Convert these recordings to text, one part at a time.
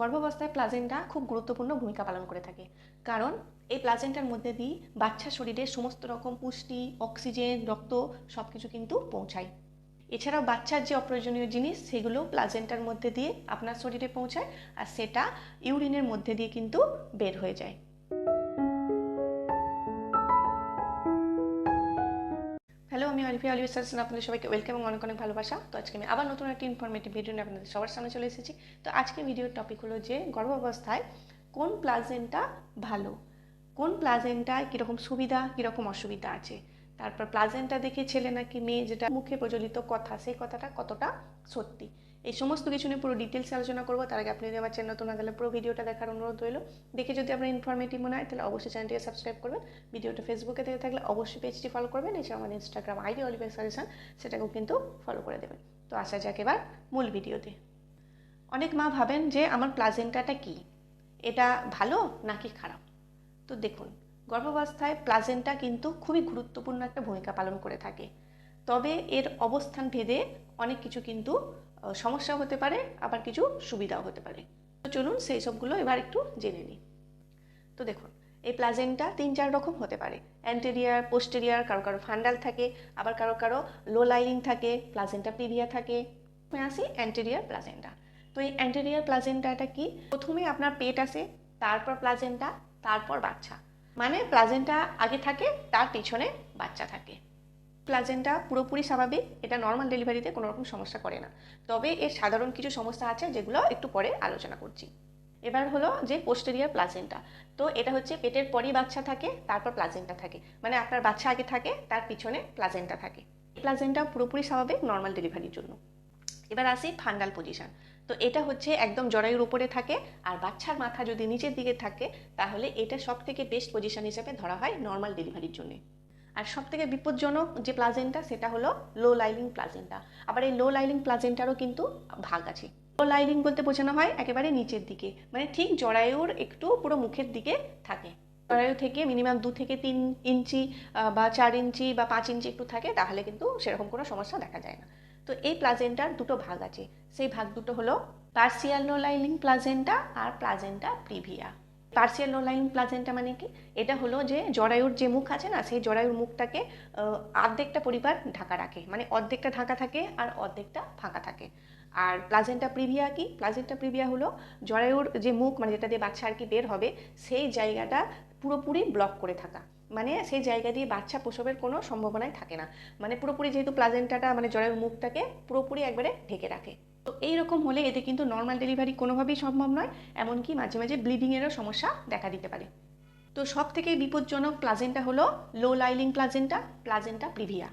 গর্ভাবস্থায় প্লাজেন্টা খুব গুরুত্বপূর্ণ ভূমিকা পালন করে থাকে। কারণ এই প্লাজেন্টার মধ্যে দিয়ে বাচ্চা শরীরে সমস্ত রকম পুষ্টি, অক্সিজেন, রক্ত সব কিছু কিন্তু পৌঁছায়। এছাড়াও বাচ্চার যে অপ্রয়োজনীয় জিনিস, সেগুলো প্লাজেন্টার মধ্যে দিয়ে আপনার শরীরে পৌঁছায় আর সেটা ইউরিনের মধ্যে দিয়ে কিন্তু বের হয়ে যায়। আমি অলিফিয়া অলিভ সাজেশন আপনাদের সবাইকে ওয়েলকাম এবং অনেক অনেক ভালোবাসা। তো আজকে আমি আবার নতুন একটা ইনফরমেটিভ ভিডিও নিয়ে আপনাদের সবার সামনে চলে এসেছি। তো আজকে ভিডিওর টপিক হলো যে, গর্ভাবস্থায় কোন প্লাজেন্টটা ভালো? কোন প্লাজেন্টায় কীরকম সুবিধা, কীরকম অসুবিধা আছে? তারপর প্লাজেন্টটা দেখে ছেলে নাকি মেয়ে, যেটা মুখে প্রচলিত কথা, সেই কথাটা কতটা সত্যি? এই সমস্ত কিছু নিয়ে পুরো ডিটেলস আলোচনা করব। তার আগে আপনি যদি আমার চ্যানেল নতুন না তাহলে পুরো ভিডিওটা দেখার অনুরোধ রইল। দেখে যদি আপনার ইনফরমেটিভ মনে হয়, তাহলে অবশ্যই চ্যানেলটিকে সাবস্ক্রাইব করবেন। ভিডিওটা ফেসবুকে থেকে থাকলে অবশ্যই পেজটি ফলো করবেন। এছাড়া আমাদের ইনস্টাগ্রাম আইডি অলিভার সাজেশন সেটাকেও কিন্তু ফলো করে দেবেন। তো আসা যাক এবার মূল ভিডিওতে অনেক মা ভাবেন যে আমার প্লাজেন্টাটা কি? এটা ভালো নাকি খারাপ? তো দেখুন, গর্ভাবস্থায় প্লাজেন্টা কিন্তু খুবই গুরুত্বপূর্ণ একটা ভূমিকা পালন করে থাকে। তবে এর অবস্থান ভেদে অনেক কিছু কিন্তু সমস্যা হতে পারে, আবার কিছু সুবিধাও হতে পারে। তো চলুন সেই সবগুলো এবার একটু জেনে নিই। তো দেখুন, এই প্লাজেন্টা তিন চার রকম হতে পারে। অ্যান্টেরিয়ার পোস্টেরিয়ার কারও কারও ফান্ডাল থাকে, আবার কারও কারও লো লাইনিং থাকে প্লাজেন্টা প্রিভিয়া থাকে। আসি অ্যান্টেরিয়ার প্লাজেন্টা তো এই অ্যান্টেরিয়ার প্লাজেন্টাটা কি? প্রথমে আপনার পেট আসে তারপর প্লাজেন্টা, তারপর বাচ্চা। মানে প্লাজেন্টা আগে থাকে, তার পিছনে বাচ্চা থাকে। প্লাজেন্টা পুরোপুরি স্বাভাবিক, এটা নর্মাল ডেলিভারিতে কোনো রকম সমস্যা করে না। তবে এর সাধারণ কিছু সমস্যা আছে যেগুলো একটু পরে আলোচনা করছি। এবার হলো যে পোস্টেরিয়ার প্লাজেন্টা তো এটা হচ্ছে পেটের পরই বাচ্চা থাকে, তারপর প্লাজেন্টা থাকে। মানে আপনার বাচ্চা আগে থাকে, তার পিছনে প্লাজেন্টা থাকে। প্লাজেন্টা পুরোপুরি স্বাভাবিক নর্মাল ডেলিভারির জন্য। এবার আসি ফান্ডাল পজিশন তো এটা হচ্ছে একদম জরায়ুর উপরে থাকে, আর বাচ্চার মাথা যদি নিচের দিকে থাকে, তাহলে এটা সব থেকে বেস্ট পজিশন হিসেবে ধরা হয় নর্মাল ডেলিভারির জন্য। আর সব থেকে বিপজ্জনক যে প্লাজেন্টা, সেটা হলো লো লাইলিং প্লাজেন্টা আবার এই লো লাইলিং প্লাজেন্টারও কিন্তু ভাগ আছে। লো লাইলিং বলতে বোঝানো হয় একেবারে নিচের দিকে মানে ঠিক জরায়ুর একটু পুরো মুখের দিকে থাকে। জরায়ু থেকে মিনিমাম দু থেকে তিন ইঞ্চি বা চার ইঞ্চি, বা পাঁচ ইঞ্চি একটু থাকে, তাহলে কিন্তু সেরকম কোনো সমস্যা দেখা যায় না। তো এই প্লাজেন্টার দুটো ভাগ আছে। সেই ভাগ দুটো হলো পার্সিয়াল লো লাইলিং প্লাজেন্টা আর placenta previa partial low lying placenta মানে কি? এটা হলো যে জরায়ুর যে মুখ আছে না, সেই জরায়ুর মুখটাকে অর্ধেকটা পরিবার ঢাকা রাখে। মানে অর্ধেকটা ঢাকা থাকে আর অর্ধেকটা ফাঁকা থাকে। আর প্লাজেন্টা প্রিভিয়া কি? প্লাজেন্টা প্রিভিয়া হলো জরায়ুর যে মুখ মানে যেটা দিয়ে বাচ্চা আর কি বের হবে, সেই জায়গাটা পুরোপুরি ব্লক করে থাকা। মানে সেই জায়গা দিয়ে বাচ্চা প্রসবের কোনো সম্ভাবনাই থাকে না। মানে পুরোপুরি যেহেতু প্লাজেন্টাটা মানে জরায়ুর মুখটাকে পুরোপুরি একবারে ঢেকে রাখে। তো এইরকম হলে এতে কিন্তু নর্মাল ডেলিভারি কোনোভাবেই সম্ভব নয়, এমনকি মাঝে মাঝে ব্লিডিংয়েরও সমস্যা দেখা দিতে পারে। তো সব থেকে বিপজ্জনক প্লাজেন্টা হলো low lying placenta placenta previa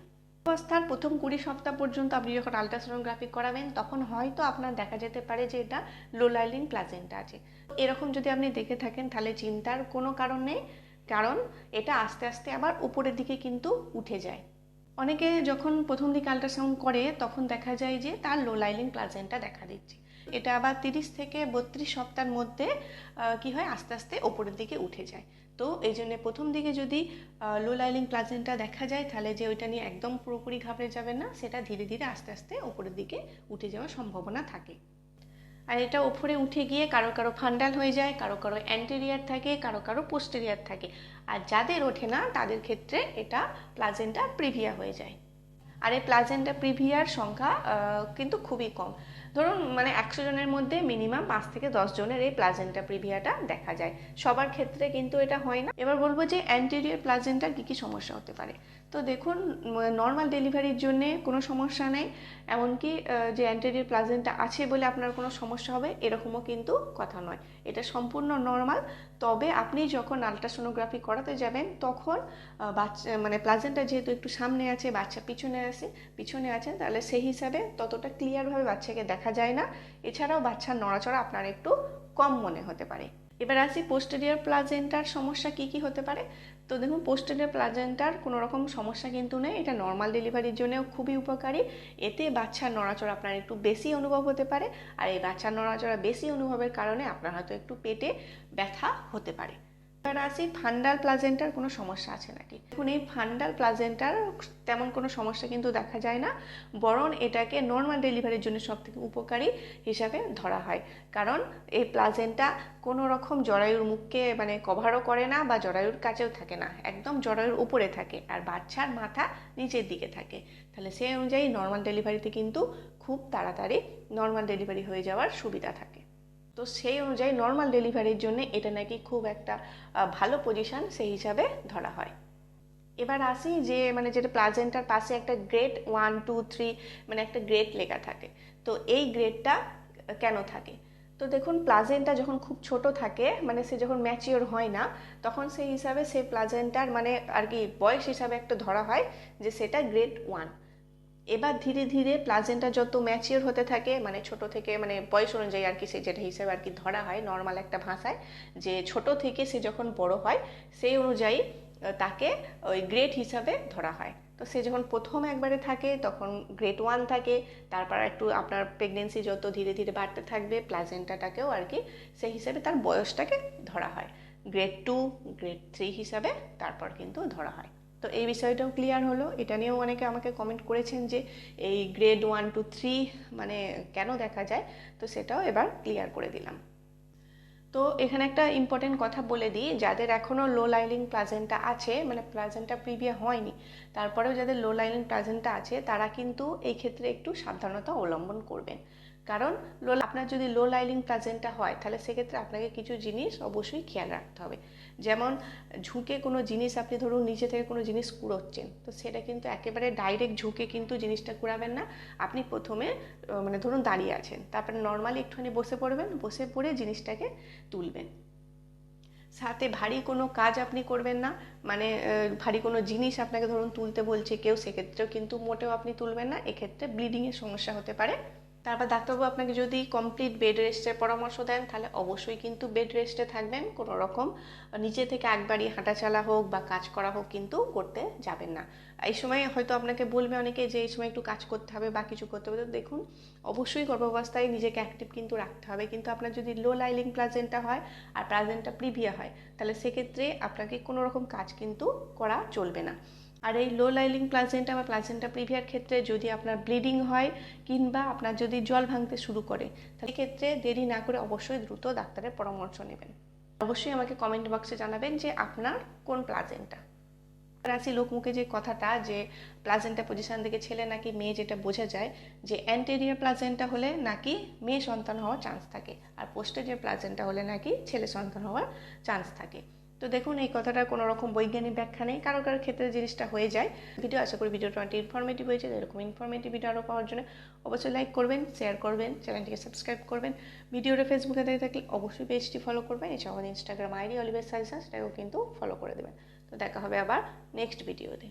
অবস্থার প্রথম কুড়ি সপ্তাহ পর্যন্ত আপনি যখন আলট্রাসোনোগ্রাফি করাবেন, তখন হয়তো আপনার দেখা যেতে পারে যে এটা লো লাইলিং প্লাজেন্টা আছে। এরকম যদি আপনি দেখে থাকেন, তাহলে চিন্তার কোনো কারণ নেই, কারণ এটা আস্তে আস্তে আবার উপরের দিকে কিন্তু উঠে যায়। অনেকে যখন প্রথম দিকে আল্ট্রাসাউন্ড করে, তখন দেখা যায় যে তার লো লাইলিং প্লাজেন্টা দেখা দিচ্ছে। এটা আবার তিরিশ থেকে বত্রিশ সপ্তাহের মধ্যে কি হয়? আস্তে আস্তে ওপরের দিকে উঠে যায়। তো এই জন্যে প্রথম দিকে যদি লো লাইলিং প্লাজেন্টা দেখা যায়, তাহলে যে ওইটা নিয়ে একদম পুরোপুরি ঘাবড়ে যাবে না, সেটা ধীরে ধীরে আস্তে আস্তে ওপরের দিকে উঠে যাওয়ার সম্ভাবনা থাকে। আর এটা ওপরে উঠে গিয়ে কারও কারও ফান্ডাল হয়ে যায়, কারও কারও অ্যান্টেরিয়ার থাকে, কারও কারও পোস্টেরিয়ার থাকে। আর যাদের ওঠে না, তাদের ক্ষেত্রে এটা প্লাজেন্টা প্রিভিয়া হয়ে যায়। আর এই প্লাজেন্টা প্রিভিয়ার সংখ্যা কিন্তু খুবই কম। ধরুন মানে একশো জনের মধ্যে মিনিমাম পাঁচ থেকে দশ জনের এই প্লাজেন্টা প্রিভিয়াটা দেখা যায়। সবার ক্ষেত্রে কিন্তু এটা হয় না। এবার বলব যে অ্যান্টেরিয়র প্লাজেন্টার কী কী সমস্যা হতে পারে? তো দেখুন নর্মাল ডেলিভারির জন্যে কোনো সমস্যা নেই, এমনকি যে অ্যান্টেরিয়র প্লাজেন্টা আছে বলে আপনার কোনো সমস্যা হবে, এরকমও কিন্তু কথা নয়। এটা সম্পূর্ণ নর্মাল তবে আপনি যখন আলট্রাসোনোগ্রাফি করাতে যাবেন, তখন বাচ্চা মানে প্লাজেন্টা যেহেতু একটু সামনে আছে, বাচ্চা পিছনে আছে পিছনে আছে তাহলে সেই হিসাবে ততটা ক্লিয়ারভাবে বাচ্চাকে দেখা যায় না। এছাড়াও বাচ্চার নড়াচড়া আপনার একটু কম মনে হতে পারে। এবার আসি পোস্টেরিয়ার প্লাজেন্টার সমস্যা কি কি হতে পারে? তো দেখুন পোস্টেরিয়ার প্লাজেন্টার কোনো রকম সমস্যা কিন্তু নেই, এটা নর্মাল ডেলিভারির জন্যও খুবই উপকারী। এতে বাচ্চার নড়াচড়া আপনার একটু বেশি অনুভব হতে পারে, আর এই বাচ্চার নড়াচড়া বেশি অনুভবের কারণে আপনার হয়তো একটু পেটে ব্যথা হতে পারে। এবার আসি ফান্ডাল প্লাজেন্টার কোনো সমস্যা আছে নাকি? এখন এই ফান্ডাল প্লাজেন্টার তেমন কোনো সমস্যা কিন্তু দেখা যায় না। বরং এটাকে নর্মাল ডেলিভারির জন্য সব থেকে উপকারী হিসাবে ধরা হয়। কারণ এই প্লাজেন্টা কোনো রকম জরায়ুর মুখকে মানে কভারও করে না বা জরায়ুর কাছেও থাকে না। একদম জরায়ুর উপরে থাকে আর বাচ্চার মাথা নিচের দিকে থাকে। তাহলে সেই অনুযায়ী নর্মাল ডেলিভারিতে কিন্তু খুব তাড়াতাড়ি নর্মাল ডেলিভারি হয়ে যাওয়ার সুবিধা থাকে। তো সেই অনুযায়ী নর্মাল ডেলিভারির জন্য এটা নাকি খুব একটা ভালো পজিশন সেই হিসাবে ধরা হয়। এবার আসি যে মানে যেটা প্লাজেন্টার পাশে একটা গ্রেড ওয়ান টু থ্রি মানে একটা গ্রেড লেখা থাকে। তো এই গ্রেডটা কেন থাকে? তো দেখুন, প্লাজেন্টা যখন খুব ছোট থাকে মানে সে যখন ম্যাচিওর হয় না, তখন সেই হিসাবে সেই প্লাজেন্টার মানে আর কি বয়স হিসাবে একটা ধরা হয় যে সেটা গ্রেড ওয়ান এবার ধীরে ধীরে প্লাজেন্টা যত ম্যাচিওর হতে থাকে মানে ছোট থেকে মানে বয়স অনুযায়ী আর কি সে যেটা হিসেবে আর কি ধরা হয় নর্মাল একটা ভাষায়, যে ছোট থেকে সে যখন বড় হয়, সেই অনুযায়ী তাকে ওই গ্রেড হিসাবে ধরা হয়। তো সে যখন প্রথম একবারে থাকে, তখন গ্রেড ওয়ান থাকে, তারপর একটু আপনার প্রেগনেন্সি যত ধীরে ধীরে বাড়তে থাকবে, প্লাজেন্টাটাকেও আর কি সেই হিসাবে তার বয়সটাকে ধরা হয়। গ্রেড টু গ্রেড থ্রি হিসাবে তারপর কিন্তু ধরা হয়। তো এই বিষয়টাও ক্লিয়ার হলো। এটা নিয়েও অনেকে আমাকে কমেন্ট করেছেন যে এই গ্রেড ওয়ান টু থ্রি মানে কেন দেখা যায়? তো সেটাও এবার ক্লিয়ার করে দিলাম। তো এখানে একটা ইম্পর্টেন্ট কথা বলে দিই, যাদের এখনও লো লাইলিং প্লাজেন্টা আছে মানে প্লাজেন্টা প্রিভিয়া হয়নি, তারপরেও যাদের লো লাইলিং প্লাজেন্টা আছে, তারা কিন্তু এই ক্ষেত্রে একটু সাবধানতা অবলম্বন করবেন। কারণ লো আপনার যদি লো লাইলিং প্লাজেন্টা হয়, তাহলে সেক্ষেত্রে আপনাকে কিছু জিনিস অবশ্যই খেয়াল রাখতে হবে। যেমন ঝুঁকে কোনো জিনিস আপনি ধরুন নিচে থেকে কোনো জিনিস কুড়োচ্ছেন, তো সেটা কিন্তু একেবারে ডাইরেক্ট ঝুঁকে কিন্তু জিনিসটা কুড়াবেন না। আপনি প্রথমে মানে ধরুন দাঁড়িয়ে আছেন, তারপরে নর্মালি একটুখানি বসে পড়বেন, বসে পড়ে জিনিসটাকে তুলবেন। সাথে ভারী কোনো কাজ আপনি করবেন না মানে ভারী কোনো জিনিস আপনাকে ধরুন তুলতে বলছে কেউ, সেক্ষেত্রেও কিন্তু মোটেও আপনি তুলবেন না, এক্ষেত্রে ব্লিডিংয়ের সমস্যা হতে পারে। তারপর ডাক্তারবাবু আপনাকে যদি কমপ্লিট বেড রেস্টের পরামর্শ দেন, তাহলে অবশ্যই কিন্তু বেড রেস্টে থাকবেন। কোনো রকম নিচে থেকে একবারই হাঁটাচালা হোক বা কাজ করা হোক কিন্তু করতে যাবেন না। এই সময় হয়তো আপনাকে বলবে অনেকে যে, এই সময় একটু কাজ করতে হবে বা কিছু করতে হবে। তো দেখুন, অবশ্যই গর্ভাবস্থায় নিজেকে অ্যাক্টিভ কিন্তু রাখতে হবে। কিন্তু আপনার যদি লো লাইলিং প্লাজেন্টা হয় আর প্লাজেন্টা প্রিভিয়া হয়, তাহলে সেক্ষেত্রে আপনাকে কোনো রকম কাজ কিন্তু করা চলবে না। আর এই লো লাইলিং প্লাজেন্টা বা প্লাজেন্টা প্রিভিয়ার ক্ষেত্রে যদি আপনার ব্লিডিং হয় কিংবা আপনার যদি জল ভাঙতে শুরু করে, তাহলে ক্ষেত্রে দেরি না করে অবশ্যই দ্রুত ডাক্তারের পরামর্শ নেবেন। অবশ্যই আমাকে কমেন্ট বক্সে জানাবেন যে আপনার কোন প্লাজেন্টা আসি লোকমুখে যে কথাটা যে প্লাজেন্টা পজিশন থেকে ছেলে নাকি মেয়ে যেটা বোঝা যায় যে অ্যান্টেরিয়ার প্লাজেন্টা হলে নাকি মেয়ে সন্তান হওয়ার চান্স থাকে, আর পোস্টেরিয়ার প্লাজেন্টা হলে নাকি ছেলে সন্তান হওয়ার চান্স থাকে। তো দেখুন, এই কথাটা কোনো রকম বৈজ্ঞানিক ব্যাখ্যা নেই। কারও কারোর ক্ষেত্রে জিনিসটা হয়ে যায়। ভিডিও আশা করি ভিডিওটা অনেক ইনফরমেটিভ হয়েছে এরকম ইনফরমেটিভ ভিডিও আরও পাওয়ার জন্য অবশ্যই লাইক করবেন শেয়ার করবেন চ্যানেলটিকে সাবস্ক্রাইব করবেন। ভিডিওটা ফেসবুকে দেখে থাকলে অবশ্যই পেজটি ফলো করবেন। এছাড়াও ইনস্টাগ্রাম আইডি অলিভেস সাজেশন সেটাকেও কিন্তু ফলো করে দেবেন। তো দেখা হবে আবার নেক্সট ভিডিওতে